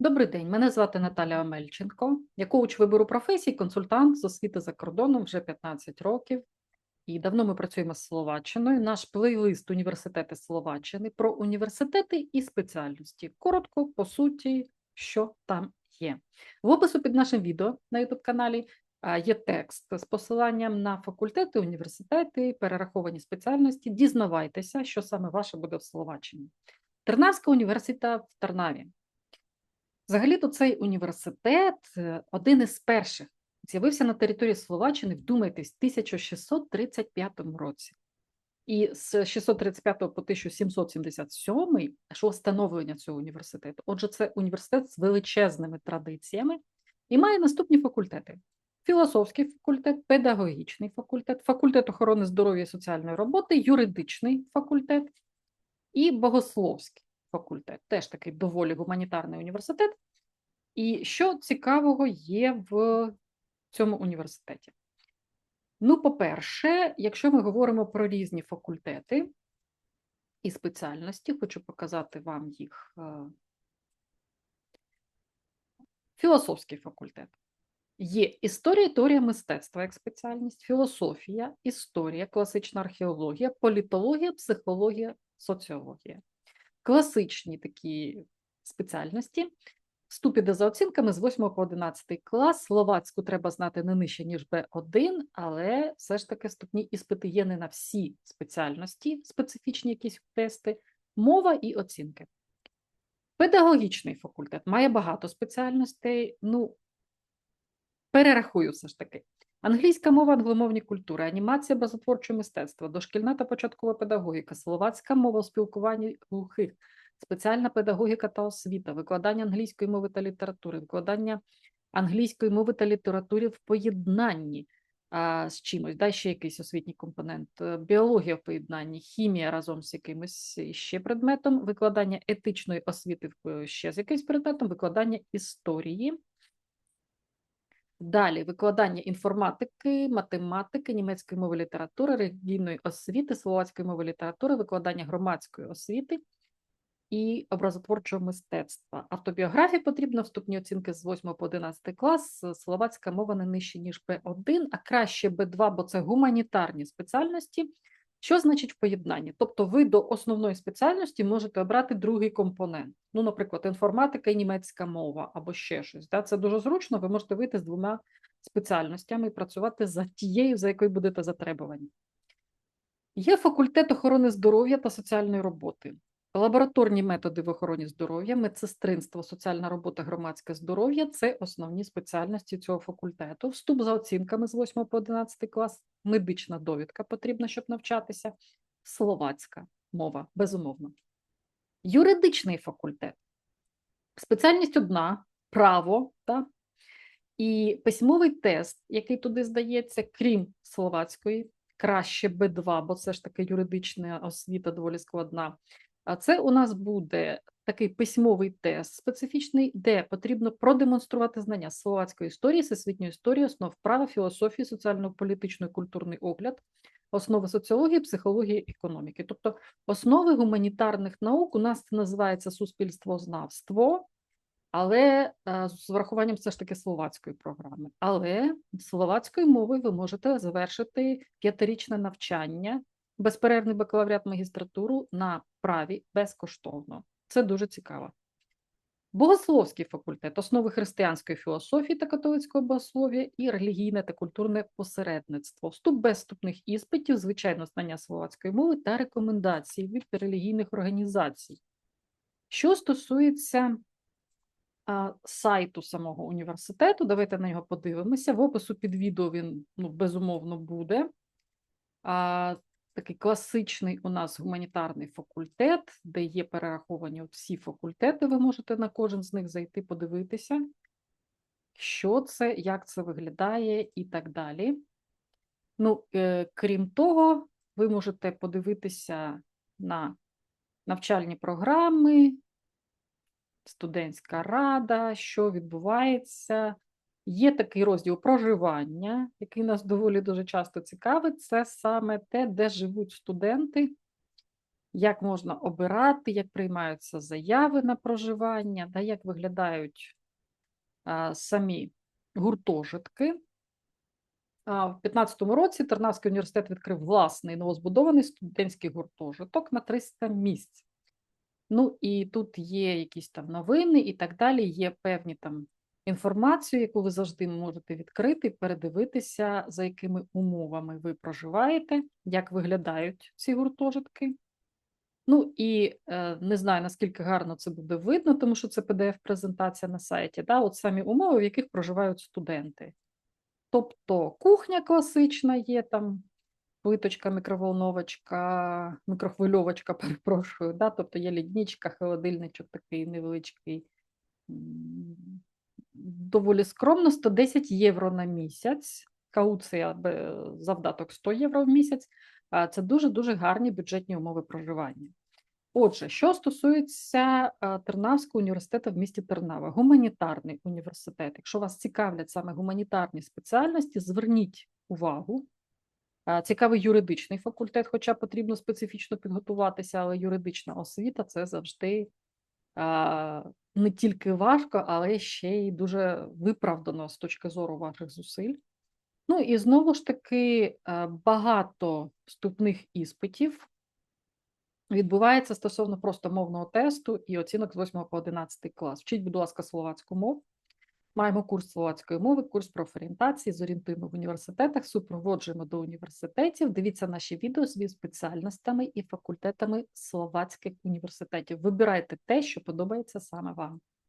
Добрий день, мене звати Наталя Омельченко. Я коуч вибору професій, консультант з освіти за кордоном вже 15 років. І давно ми працюємо з Словаччиною. Наш плейлист Університети Словаччини про університети і спеціальності. Коротко, по суті, що там є. В опису під нашим відео на youtube каналі є текст з посиланням на факультети, університети, перераховані спеціальності. Дізнавайтеся, що саме ваше буде в Словаччині. Тернавська університета в Тернаві. Взагалі-то цей університет е, один із перших з'явився на території Словаччини, вдумайтесь, в 1635 році. І з 635 по 1777 йшло становлення цього університету. Отже, це університет з величезними традиціями і має наступні факультети: філософський факультет, педагогічний факультет, факультет охорони здоров'я і соціальної роботи, юридичний факультет і богословський факультет, теж такий доволі гуманітарний університет. І що цікавого є в цьому університеті? Ну, по-перше, якщо ми говоримо про різні факультети і спеціальності, хочу показати вам їх. Е, філософський факультет. Є історія, теорія мистецтва як спеціальність, філософія, історія, класична археологія, політологія, психологія, соціологія класичні такі спеціальності. Вступ іде за оцінками з 8 по 11 клас. Словацьку треба знати не нижче, ніж Б1, але все ж таки вступні іспити є не на всі спеціальності, специфічні якісь тести, мова і оцінки. Педагогічний факультет має багато спеціальностей. Ну, перерахую все ж таки. Англійська мова, англомовні культури, анімація, базотворче мистецтво, дошкільна та початкова педагогіка, словацька мова у спілкуванні глухих, спеціальна педагогіка та освіта, викладання англійської мови та літератури, викладання англійської мови та літератури в поєднанні а, з чимось, дай ще якийсь освітній компонент, е, біологія в поєднанні, хімія разом з якимось ще предметом, викладання етичної освіти ще з якимось предметом, викладання історії. Далі викладання інформатики, математики, німецької мови літератури, релігійної освіти, словацької мови літератури, викладання громадської освіти і образотворчого мистецтва. Автобіографії потрібно вступні оцінки з 8 по 11 клас, словацька мова не нижче, ніж Б1, а краще Б2, бо це гуманітарні спеціальності. Що значить в поєднанні? Тобто ви до основної спеціальності можете обрати другий компонент. Ну, наприклад, інформатика і німецька мова або ще щось. Це дуже зручно, ви можете вийти з двома спеціальностями і працювати за тією, за якою будете затребувані. Є факультет охорони здоров'я та соціальної роботи. Лабораторні методи в охороні здоров'я, медсестринство, соціальна робота, громадське здоров'я це основні спеціальності цього факультету. Вступ за оцінками з 8 по 11 клас, медична довідка потрібна, щоб навчатися, словацька мова, безумовно. Юридичний факультет. Спеціальність одна право, та? і письмовий тест, який туди здається, крім словацької, краще Б2, бо це ж таки юридична освіта доволі складна. А це у нас буде такий письмовий тест специфічний, де потрібно продемонструвати знання словацької історії, всесвітньої історії, основ права, філософії, соціально-політичної культурний огляд, основи соціології, психології, економіки. Тобто основи гуманітарних наук у нас це називається суспільствознавство, але е, з врахуванням все ж таки словацької програми. Але словацькою мовою ви можете завершити п'ятирічне навчання безперервний бакалавріат магістратуру на праві безкоштовно. Це дуже цікаво. Богословський факультет, основи християнської філософії та католицького богослов'я і релігійне та культурне посередництво, вступ без вступних іспитів, звичайно, знання словацької мови та рекомендації від релігійних організацій. Що стосується а, сайту самого університету, давайте на нього подивимося. В опису під відео він ну, безумовно буде. А, такий класичний у нас гуманітарний факультет, де є перераховані всі факультети. Ви можете на кожен з них зайти, подивитися, що це, як це виглядає і так далі. Ну, е, крім того, ви можете подивитися на навчальні програми, студентська рада, що відбувається. Є такий розділ проживання, який нас доволі дуже часто цікавить. Це саме те, де живуть студенти як можна обирати, як приймаються заяви на проживання, да, як виглядають а, самі гуртожитки. А, В 2015 році Тернавський університет відкрив власний новозбудований студентський гуртожиток на 300 місць. Ну і тут є якісь там новини і так далі, є певні там інформацію, яку ви завжди можете відкрити, передивитися, за якими умовами ви проживаєте, як виглядають ці гуртожитки. Ну і е, не знаю, наскільки гарно це буде видно, тому що це PDF-презентація на сайті. Да? От самі умови, в яких проживають студенти. Тобто кухня класична є там, плиточка, мікроволновочка, мікрохвильовочка, перепрошую, да? тобто є лідничка, холодильничок такий невеличкий. Доволі скромно, 110 євро на місяць. Кауція завдаток 100 євро в місяць. Це дуже-дуже гарні бюджетні умови проживання. Отже, що стосується Тернавського університету в місті Тернава, гуманітарний університет. Якщо вас цікавлять саме гуманітарні спеціальності, зверніть увагу. Цікавий юридичний факультет, хоча потрібно специфічно підготуватися, але юридична освіта це завжди не тільки важко, але ще й дуже виправдано з точки зору ваших зусиль. Ну і знову ж таки е, багато вступних іспитів відбувається стосовно просто мовного тесту і оцінок з 8 по 11 клас. Вчіть, будь ласка, словацьку мову. Маємо курс словацької мови, курс профорієнтації, зорієнтуємо в університетах, супроводжуємо до університетів. Дивіться наші відео зі спеціальностями і факультетами словацьких університетів. Вибирайте те, що подобається саме вам.